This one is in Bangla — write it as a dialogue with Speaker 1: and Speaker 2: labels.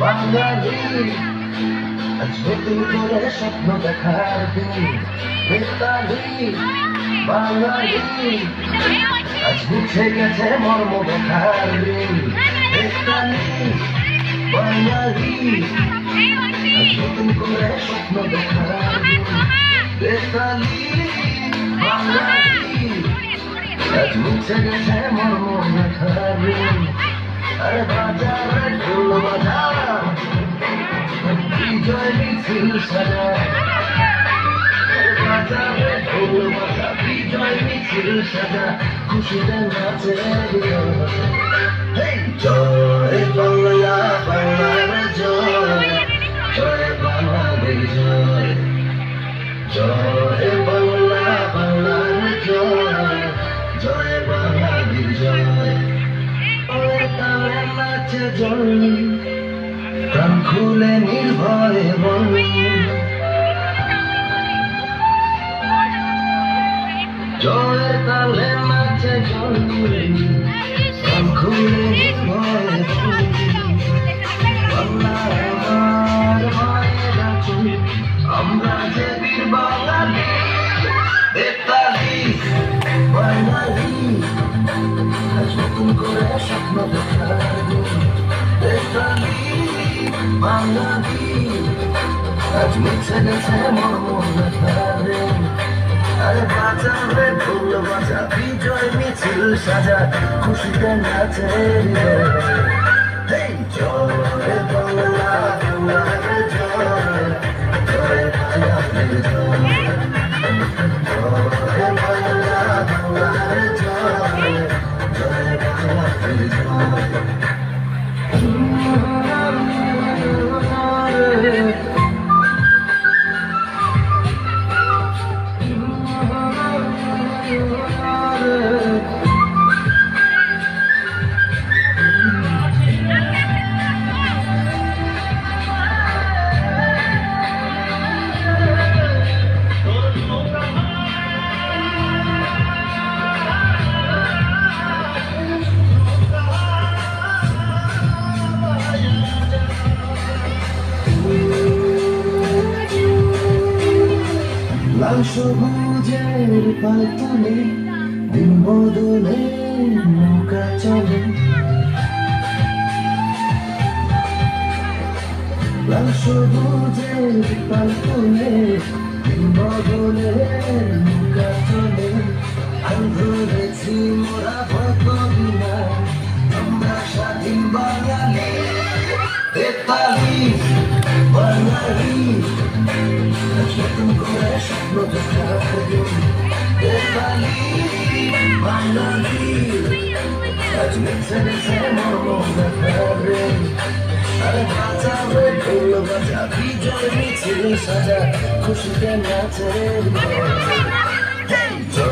Speaker 1: বাঙালি নতুন করে স্বপ্ন দেখার দিন নেপালি বাঙালি। মর্ম দেখার দিন নেপালি বাঙালি। নতুন করে মর্ম দেখার দিন আরে বাজারে ঢোল বাজা বিজয় মিছিল সাজা আরে বাজারে ঢোল বাজা বিজয় মিছিল সাজা খুশিতে নাচে হেই জয় বাংলা নাচে জয়। প্রাণ খুলে নির্ভয়ে বলি। জয়ের তালে নাচে জয় প্রাণ খুলে নির্ভয়ে আমার আরে রে ঢোল বাজা বিজয় মিছিল সাজা খুশিতে নাচে সবুজের পালতনে দিন বদলে নৌকা চলে। লাল সবুজের পালতনে দিন বদলে নৌকা চলে। আর ধরেছি মোরা ভত chorus, no to stara pobiegnie Bepali, banali Choć my ceny zemorą na fery Ale wracamy królować, a widzimy nic nie sada Kuszy ten na cel Hej!